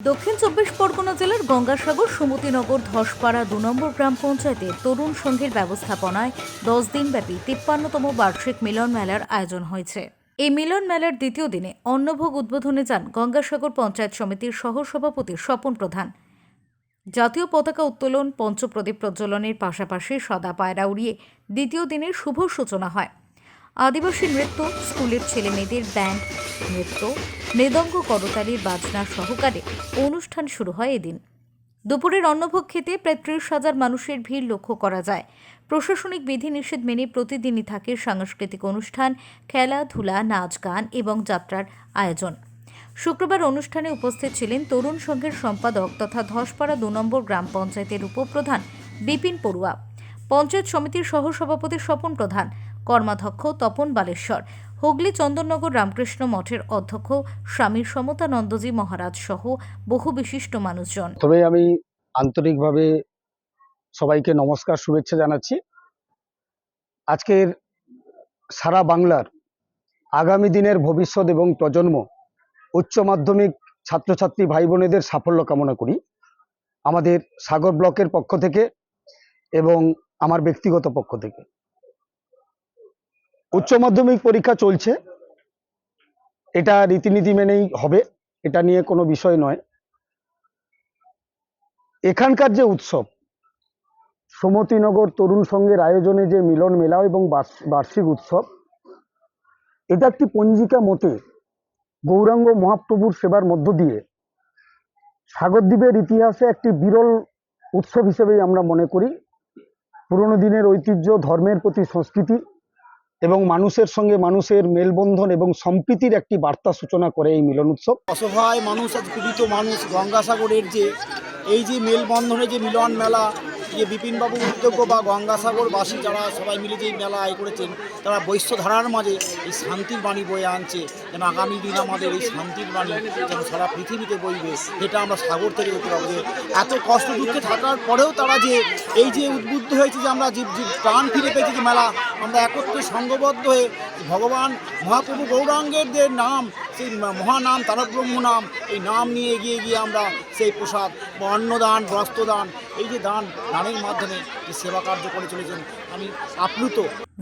দক্ষিণ চব্বিশ পরগনা জেলার গঙ্গাসাগর, সুমতিনগর, ধসপাড়া দু নম্বর গ্রাম পঞ্চায়েতে তরুণ সংঘের ব্যবস্থাপনায় দশ দিনব্যাপী তিপ্পান্নতম বার্ষিক মিলন মেলার আয়োজন হয়েছে। এই মিলন মেলার দ্বিতীয় দিনে অন্নভোগ উদ্বোধনে যান গঙ্গাসাগর পঞ্চায়েত সমিতির সহসভাপতি স্বপন প্রধান। জাতীয় পতাকা উত্তোলন, পঞ্চপ্রদীপ প্রজ্বলনের পাশাপাশি সদা পায়রা উড়িয়ে দ্বিতীয় দিনের শুভ সূচনা হয়। আদিবাসী নৃত্য, স্কুলের ছেলে মেয়েদের ব্যান্ড, নৃত্য, মৃদঙ্গ করতালির বাজনা সহকারে অনুষ্ঠান শুরু হয় এদিন। দুপুরের অন্নভোগ খেতে প্রায় ত্রিশ হাজার মানুষের ভিড় লক্ষ্য করা যায়। প্রশাসনিক বিধিনিষেধ মেনে প্রতিদিনই থাকে সাংস্কৃতিক অনুষ্ঠান, খেলাধুলা, নাচ, গান এবং যাত্রার আয়োজন। শুক্রবার অনুষ্ঠানে উপস্থিত ছিলেন তরুণ সংঘের সম্পাদক তথা ধসপাড়া দু নম্বর গ্রাম পঞ্চায়েতের উপপ্রধান বিপিন পড়ুয়া, পঞ্চায়েত সমিতির সহসভাপতি স্বপন প্রধান কর্মাধ্যক্ষ তপন বালেশ্বর। হুগলি চন্দননগর রামকৃষ্ণ মঠের অধ্যক্ষ স্বামী সমতানন্দজি মহারাজ সহ বহু বিশিষ্ট মানুষজন। তবে আমি আন্তরিকভাবে সবাইকে নমস্কার, শুভেচ্ছা জানাচ্ছি। আজকের সারা বাংলার আগামী দিনের ভবিষ্যৎ এবং প্রজন্ম উচ্চ মাধ্যমিক ছাত্রছাত্রী ভাই বোনেদের সাফল্য কামনা করি। আমাদের সাগর ব্লকের পক্ষ থেকে এবং আমার ব্যক্তিগত পক্ষ থেকে। উচ্চ মাধ্যমিক পরীক্ষা চলছে। এটা রীতিনীতি মেনেই হবে, এটা নিয়ে কোনো বিষয় নয়। এখানকার যে উৎসব, সমতিনগর তরুণ সংঘের আয়োজনে যে মিলন মেলা এবং বার্ষিক উৎসব, এটা একটি পঞ্জিকা মতে গৌরাঙ্গ মহাপ্রভুর সেবার মধ্য দিয়ে সাগরদ্বীপের ইতিহাসে একটি বিরল উৎসব হিসেবেই আমরা মনে করি। পুরনো দিনের ঐতিহ্য, ধর্মের প্রতি সংস্কৃতি এবং মানুষের সঙ্গে মানুষের মেলবন্ধন এবং সম্প্রীতির একটি বার্তা সূচনা করে এই মিলন উৎসব অসহায় মানুষ আজ মানুষ, গঙ্গাসাগরের যে, এই যে মেলবন্ধনে যে মিলন মেলা যে বিপিনবাবু উদ্যোগ বা গঙ্গাসাগরবাসী যারা সবাই মিলে যে মেলা আয় করেছেন, তারা বৈশ্যধারার মাঝে এই শান্তির বাণী বয়ে আনছে, যেন আগামী দিন আমাদের এই শান্তির বাণী যেন সারা পৃথিবীতে বইবে এটা আমরা সাগর থেকে দেখতে পাবো। যে এত কষ্ট দুঃখে থাকার পরেও তারা যে এই যে উদ্বুদ্ধ হয়েছে যে আমরা যে প্রাণ ফিরে পেয়েছি যে মেলা, আমরা একত্রে সংঘবদ্ধ হয়ে ভগবান মহাপ্রভু গৌরাঙ্গের নাম সেই মহানাম তারব্রহ্ম নাম এই নাম নিয়ে এগিয়ে গিয়ে আমরা সেই প্রসাদ বা অন্নদান, বস্ত্রদান, এই যে দান, দানের মাধ্যমে যে সেবা কার্য করে চলেছেন। আমি আপ্লুত।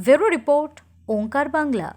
Bureau report, Onkar Bangla.